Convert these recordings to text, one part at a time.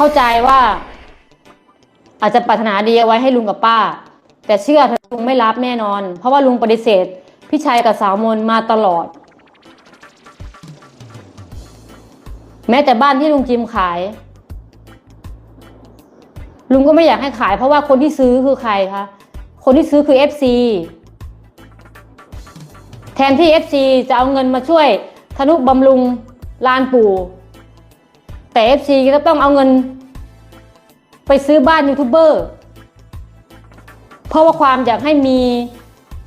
เข้าใจว่า อาจจะปรารถนาดีเอาไว้ให้ลุงกับป้า แต่เชื่อเถอลุงไม่รับแน่นอน เพราะว่าลุงปฏิเสธ พี่ชัยกับสาวมนมาตลอด แม้แต่บ้านที่ลุงจิมขาย ลุงก็ไม่อยากให้ขาย เพราะว่าคนที่ซื้อคือใครคะคนที่ซื้อคือ FC แทนที่ FC จะเอาเงินมาช่วยธนุบำรุงลานปู่ แต่ FC ก็ต้องเอาเงิน ไปซื้อบ้านยูทูบเบอร์เพราะว่าความอยากให้มี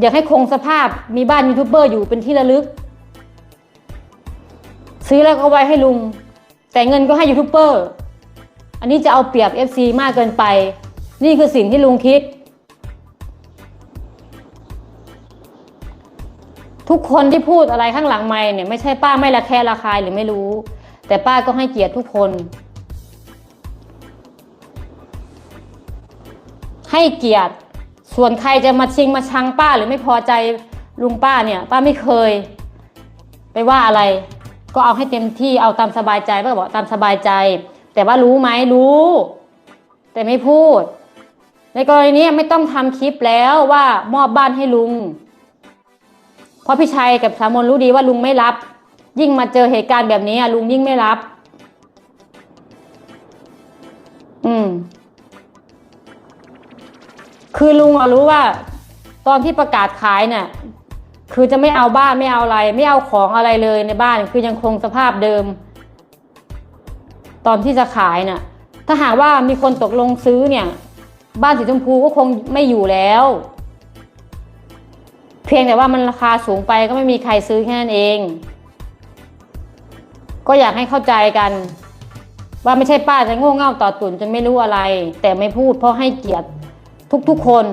อยากให้คงสภาพมีบ้านยูทูบเบอร์อยู่เป็นที่ระลึก ซื้อแล้วก็ไว้ให้ลุง แต่เงินก็ให้ยูทูบเบอร์อันนี้จะเอาเปรียบ FC มากเกินไป นี่คือสิ่งที่ลุงคิด ทุกคนที่พูดอะไรข้างหลังไม่เนี่ยไม่ใช่ป้าไม่ละแคะระคายหรือไม่รู้ แต่ป้าก็ให้เกียรติทุกคน ให้เกียรติส่วนใครจะมาชิงมาชังป้าหรือไม่พอใจลุงป้าเนี่ย ป้าไม่เคย ไปว่าอะไร ก็เอาให้เต็มที่เอาตามสบายใจป้าบอกตามสบายใจ แต่ว่ารู้ไหมรู้ แต่ไม่พูด ในกรณีนี้ไม่ต้องทำคลิปแล้วว่ามอบบ้านให้ลุง เพราะพี่ชัยกับสามนรู้ดีว่าลุงไม่รับ ยิ่งมาเจอเหตุการณ์แบบนี้อะลุงยิ่งไม่รับ อืม คือลุงอะรู้ว่า ตอนที่ประกาศขายเนี่ยคือจะไม่เอาบ้านไม่เอาอะไร ไม่เอาของอะไรเลยในบ้าน คือยังคงสภาพเดิม ตอนที่จะขายน่ะ ถ้าหากว่ามีคนตกลงซื้อเนี่ย บ้านสีชมพูก็คงไม่อยู่แล้ว เพียงแต่ว่ามันราคาสูงไปก็ไม่มีใครซื้อแค่นั้นเอง ก็อยากให้เข้าใจกัน ว่าไม่ใช่ป้าจะโง่เง่าต่อตุนจนไม่รู้อะไร แต่ไม่พูดเพราะให้เกียรติทุกๆคน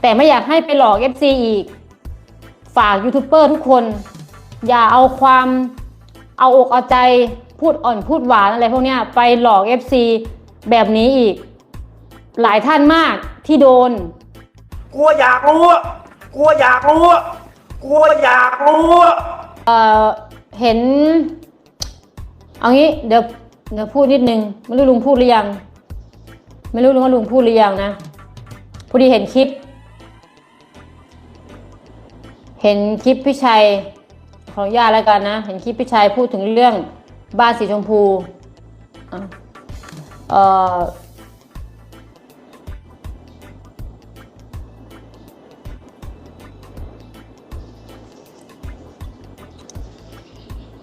แต่ไม่อยากให้ไปหลอก FC อีก ฝากยูทูบเบอร์ทุกคน อย่าเอาความเอาอกเอาใจพูดอ่อนพูดหวานอะไรพวกเนี้ยไปหลอก FC แบบนี้อีก หลายท่านมากที่โดนกลัวอยากรู้อะกลัวอยากรู้อะกลัวอยากรู้อะเอ่อ เห็น เอางี้เดี๋ยวเดี๋ยวพูดนิดนึงไม่รู้ลุงพูดหรือยัง ไม่รู้ลุงว่าลุงพูดหรือยังนะพอดีเห็นคลิป เห็นคลิปพี่ชัยขออนุญาตแล้วกันนะ เห็นคลิปพี่ชัยพูดถึงเรื่องบ้านสีชมพูอะเอ่อ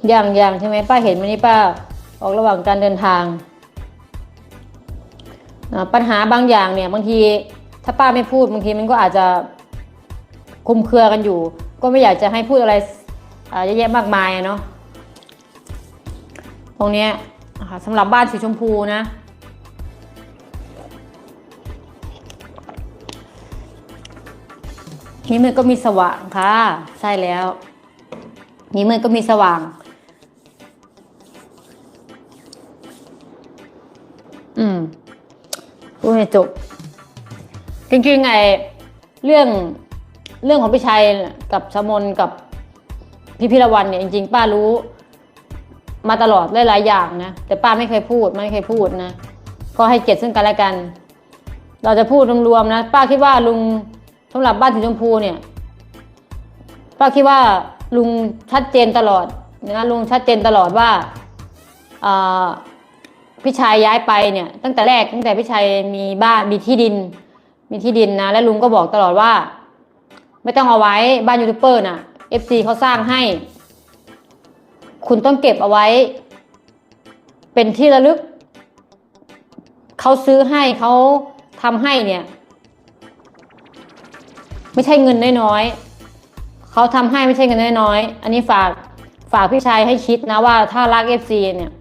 อย่างอย่างใช่ไหมป้าเห็นวันนี้ป้าออกระหว่างการเดินทางปัญหาบางอย่างเนี่ยบางทีถ้าป้าไม่พูดบางทีมันก็อาจจะคุมเครือกันอยู่ ก็ไม่อยากจะให้พูดอะไรเยอะแยะมากมายเนาะตรงนี้สำหรับบ้านสีชมพูนะ นี่มันก็มีสว่างค่ะ ใช่แล้ว นี่มันก็มีสว่าง อืมพูดให้จบ จริงๆไงเรื่องเรื่องของพี่ชัยกับสมนกับพี่พิรวันเนี่ยจริงๆ ป้ารู้ มาตลอดหลายๆอย่างนะแต่ป้าไม่เคยพูดไม่เคยพูดนะก็ให้เกียรติซึ่งกันและกัน เราจะพูดรวมๆนะป้าคิดว่าลุงสำหรับบ้านสีชมพูเนี่ย ป้าคิดว่าลุงชัดเจนตลอดนะลุงชัดเจนตลอดว่าอ่า พี่ชายย้ายไปเนี่ย ตั้งแต่แรกตั้งแต่พี่ชายมีบ้านมีที่ดิน มีที่ดินนะ และลุงก็บอกตลอดว่า ไม่ต้องเอาไว้บ้านยูทูบเบอร์น่ะ FC เขาสร้างให้ คุณต้องเก็บเอาไว้ เป็นที่ระลึกเขาซื้อให้เขาทำให้เนี่ย ไม่ใช่เงินน้อยๆเขาทำให้ไม่ใช่เงินน้อยๆอันนี้ฝากฝากพี่ชายให้คิดนะว่าถ้ารัก FC เนี่ย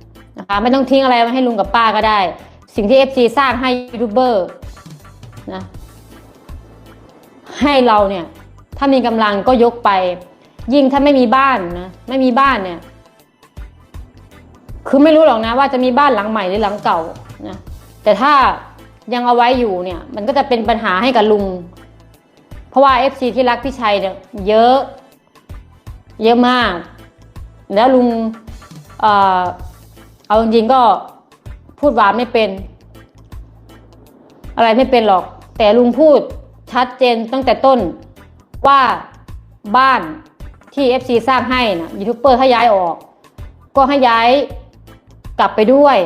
ไม่ต้องทิ้งอะไรมาให้ลุงกับป้าก็ได้ สิ่งที่ FC สร้างให้ยูทูบเบอร์นะให้เราเนี่ย ถ้ามีกำลังก็ยกไป ยิ่งถ้าไม่มีบ้านนะไม่มีบ้านเนี่ย คือไม่รู้หรอกนะ ว่าจะมีบ้านหลังใหม่หรือหลังเก่านะแต่ถ้ายังเอาไว้อยู่เนี่ย มันก็จะเป็นปัญหาให้กับลุง เพราะว่า FC ที่รักพี่ชัยเนี่ยเยอะ เยอะมาก แล้วลุงเอ่อ เอาจริงๆก็พูดหวานไม่เป็น อะไรไม่เป็นหรอก แต่ลุงพูดชัดเจนตั้งแต่ต้นว่าบ้านที่ FC สร้างให้นะยูทูบเบอร์ถ้าย้ายออก ก็ให้ย้ายกลับไปด้วย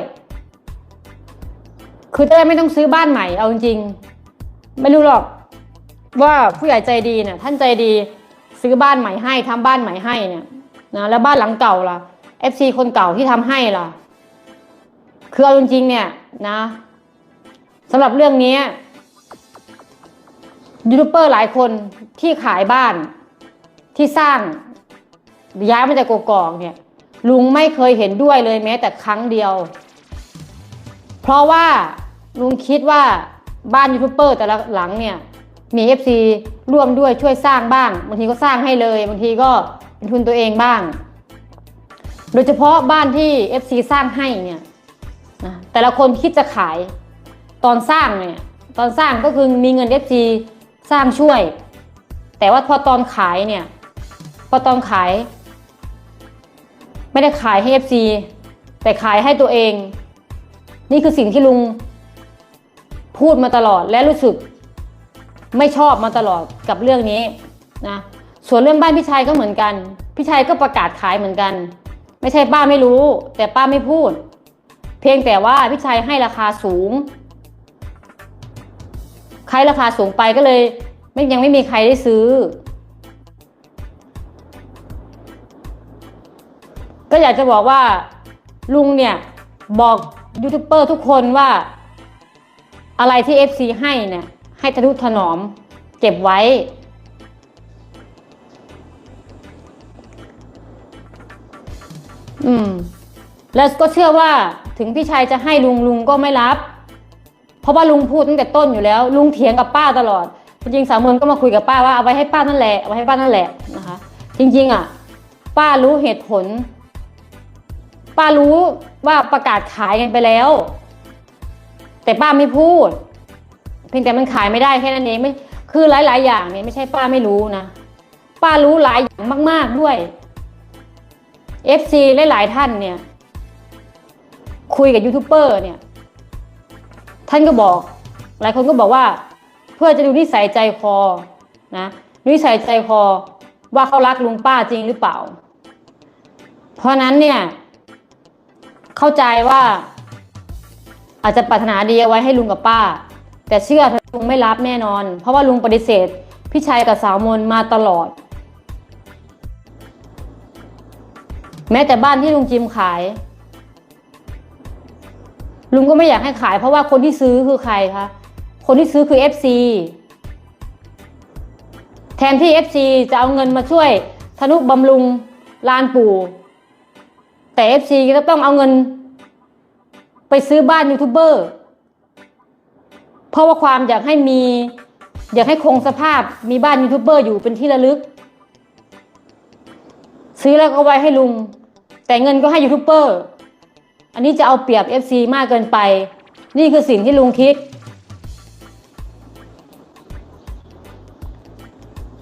คือจะได้ไม่ต้องซื้อบ้านใหม่ เอาจริงๆไม่รู้หรอกว่าผู้ใหญ่ใจดีเนี่ยท่านใจดีซื้อบ้านใหม่ให้ทำบ้านใหม่ให้เนี่ยนะแล้วบ้านหลังเก่าล่ะ FC คนเก่าที่ทำให้ล่ะ คือเอาจริงๆเนี่ยนะสำหรับเรื่องนี้ยูทูบเบอร์หลายคนที่ขายบ้านที่สร้างย้ายมาจากกกอกเนี่ย ลุงไม่เคยเห็นด้วยเลยแม้แต่ครั้งเดียว เพราะว่าลุงคิดว่าบ้านยูทูบเบอร์แต่ละหลังเนี่ย มี FC ร่วมด้วยช่วยสร้างบ้างบางทีก็สร้างให้เลยบางทีก็เป็นทุนตัวเองบ้าง โดยเฉพาะบ้านที่ FC สร้างให้เนี่ย แต่ละคนคิดจะขายตอนสร้างเนี่ยตอนสร้างก็คือมีเงิน FC สร้างช่วย แต่ว่าพอตอนขายเนี่ยพอตอนขาย ไม่ได้ขายให้ FC แต่ขายให้ตัวเอง นี่คือสิ่งที่ลุงพูดมาตลอดและรู้สึกไม่ชอบมาตลอดกับเรื่องนี้นะส่วนเรื่องบ้านพี่ชัยก็เหมือนกัน พี่ชัยก็ประกาศขายเหมือนกัน ไม่ใช่ป้าไม่รู้ แต่ป้าไม่พูด เพียงแต่ว่าพี่ชัยให้ราคาสูงใครราคาสูงไปก็เลยไม่ยังไม่มีใครได้ซื้อ ก็อยากจะบอกว่าลุงเนี่ยบอกยูทูบเบอร์ทุกคนว่า อะไรที่ FC ให้เนี่ยให้ทะนุถนอมเก็บไว้ อืม แล้วก็เชื่อว่า ถึงพี่ชัยจะให้ลุงลุงก็ไม่รับ เพราะว่าลุงพูดตั้งแต่ต้นอยู่แล้ว ลุงเถียงกับป้าตลอด จริงสามเมืองก็มาคุยกับป้าว่าเอาไว้ให้ป้านั่นแหละเอาไว้ให้ป้านั่นแหละนะคะ จริง ๆ อะ ป้ารู้เหตุผล ป้ารู้ว่าประกาศขายกันไปแล้ว แต่ป้าไม่พูด เพียงแต่มันขายไม่ได้แค่นั้นเองไม่คือหลาย ๆ อย่างเนี่ยไม่ใช่ป้าไม่รู้นะป้ารู้หลายอย่างมาก ๆด้วย FC หลายๆท่านเนี่ย คุยกับยูทูบเบอร์เนี่ยท่านก็บอก หลายคนก็บอกว่า เพื่อจะดูนิสัยใจคอนะนิสัยใจคอว่าเขารักลุงป้าจริงหรือเปล่า เพราะนั้นเนี่ย เข้าใจว่า อาจจะปรารถนาดีเอาไว้ให้ลุงกับป้า แต่เชื่อลุงไม่รับแน่นอน เพราะว่าลุงปฏิเสธพี่ชัยกับสาวมนมาตลอด แม้แต่บ้านที่ลุงจิมขาย ลุงก็ไม่อยากให้ขายเพราะว่าคนที่ซื้อคือใครคะ คนที่ซื้อคือ FC แทนที่ FC จะเอาเงินมาช่วยธนุบำรุงลานปู่ แต่ FC ก็ต้องเอาเงิน ไปซื้อบ้านยูทูบเบอร์ เพราะว่าความอยากให้มี อยากให้คงสภาพมีบ้านยูทูบเบอร์อยู่เป็นที่ระลึก ซื้อแล้วก็ไว้ให้ลุง แต่เงินก็ให้ยูทูบเบอร์ อันนี้จะเอาเปรียบ FC มากเกินไป นี่คือสิ่งที่ลุงคิด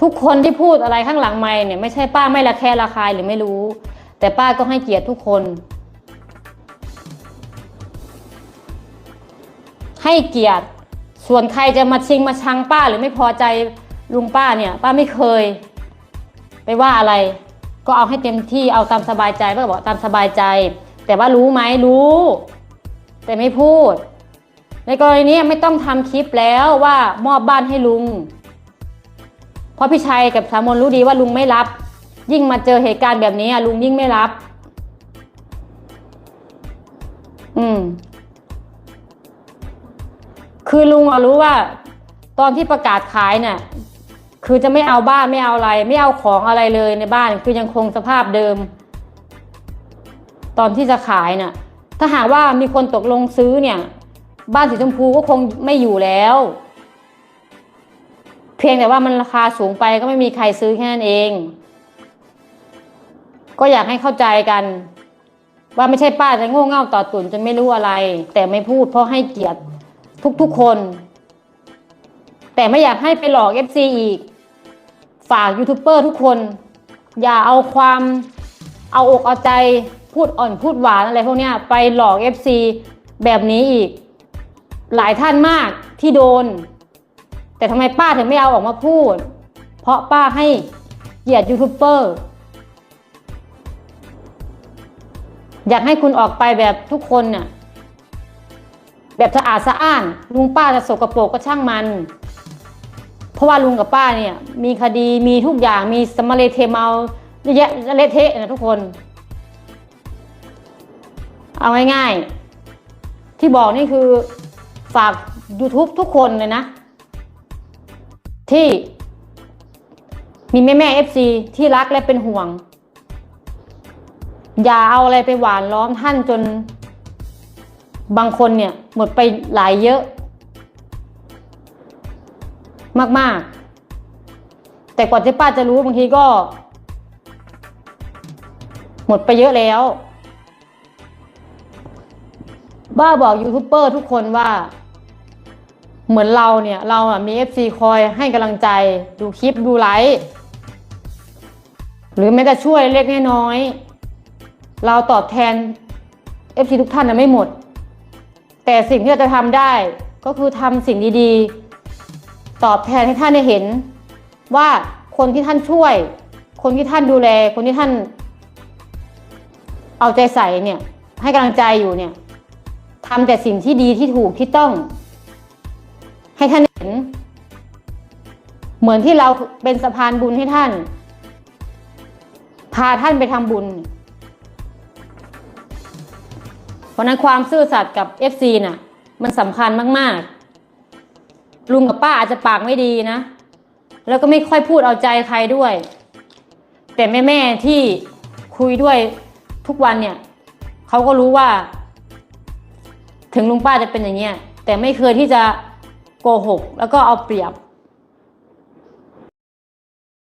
ทุกคนที่พูดอะไรข้างหลังไม่เนี่ยไม่ใช่ป้าไม่ละแคะระคายหรือไม่รู้ แต่ป้าก็ให้เกียรติทุกคน ให้เกียรติส่วนใครจะมาชิงมาชังป้าหรือไม่พอใจลุงป้าเนี่ย ป้าไม่เคย ไปว่าอะไร ก็เอาให้เต็มที่เอาตามสบายใจป้าบอกตามสบายใจ แต่ว่ารู้ไหมรู้ แต่ไม่พูด ในกรณีนี้ไม่ต้องทำคลิปแล้วว่ามอบบ้านให้ลุง เพราะพี่ชัยกับสามนรู้ดีว่าลุงไม่รับ ยิ่งมาเจอเหตุการณ์แบบนี้ลุงยิ่งไม่รับ อืม คือลุงรู้ว่า ตอนที่ประกาศขายเนี่ยคือจะไม่เอาบ้านไม่เอาอะไร ไม่เอาของอะไรเลยในบ้าน คือยังคงสภาพเดิม ตอนที่จะขายน่ะ ถ้าหากว่ามีคนตกลงซื้อเนี่ย บ้านสีชมพูก็คงไม่อยู่แล้ว เพียงแต่ว่ามันราคาสูงไปก็ไม่มีใครซื้อแค่นั้นเอง ก็อยากให้เข้าใจกัน ว่าไม่ใช่ป้าจะโง่เง่าต่อตุ่นจนไม่รู้อะไร แต่ไม่พูดเพราะให้เกียรติทุกๆคน แต่ไม่อยากให้ไปหลอก FC อีก ฝากยูทูบเบอร์ทุกคน อย่าเอาความเอาอกเอาใจ พูดอ่อนพูดหวานอะไรพวกเนี้ยไปหลอก FC แบบนี้อีก หลายท่านมากที่โดน แต่ทำไมป้าถึงไม่เอาออกมาพูด เพราะป้าให้เหยียดยูทูบเบอร์อยากให้คุณออกไปแบบทุกคนน่ะแบบสะอาดสะอ้าน ลุงป้าจะสกปรกก็ช่างมัน เพราะว่าลุงกับป้าเนี่ย มีคดีมีทุกอย่างมีสมาเลเทเมาเยอะแยะเละเทะนะทุกคน เอาง่ายๆ ที่บอกนี่คือฝาก YouTube ทุกคนเลยนะ ที่มีแม่แม่เอฟซีที่รักและเป็นห่วง อย่าเอาอะไรไปหวานล้อมท่านจน บางคนเนี่ย หมดไปหลายเยอะ มากๆ แต่กว่าที่ป้าจะรู้บางทีก็ หมดไปเยอะแล้ว บ้าบอกยูทูบเบอร์ทุกคนว่า เหมือนเราเนี่ย เราอะมี FC คอยให้กำลังใจดูคลิปดูไลฟ์หรือแม้แต่ช่วยเล็กน้อยเราตอบแทน FC ทุกท่านนะไม่หมด แต่สิ่งที่เราจะทำได้ ก็คือทำสิ่งดีๆ ตอบแทนให้ท่านได้เห็น ว่าคนที่ท่านช่วย คนที่ท่านดูแล คนที่ท่าน เอาใจใส่เนี่ย ให้กำลังใจอยู่เนี่ย ทำแต่สิ่งที่ดีที่ถูกที่ต้อง ให้ท่านเห็น เหมือนที่เราเป็นสะพานบุญให้ท่าน พาท่านไปทำบุญ เพราะนั้นความซื่อสัตย์กับ FC น่ะ มันสำคัญมาก ๆ ลุงกับป้าอาจจะปากไม่ดีนะ แล้วก็ไม่ค่อยพูดเอาใจใครด้วย แต่แม่ ๆ ที่คุยด้วยทุกวันเนี่ย เขาก็รู้ว่า ถึงลุงป้าจะเป็นอย่างเงี้ยแต่ไม่เคยที่จะโกหก แล้วก็เอาเปรียบ